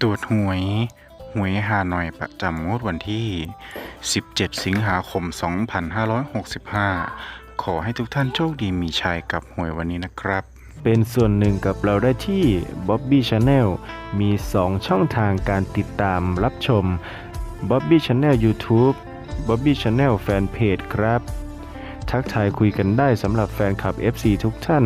ตรวจหวย หวยฮานอยประจำงวดวันที่ 17 สิงหาคม 2565 ขอให้ทุกท่านโชคดีมีชัยกับหวยวันนี้นะครับ เป็นส่วนหนึ่งกับเราได้ที่ Bobby Channel มี 2 ช่องทางการติดตามรับชม Bobby Channel YouTube Bobby Channel Fanpage ครับ ทักทายคุยกันได้สำหรับแฟนคลับ FC ทุกท่าน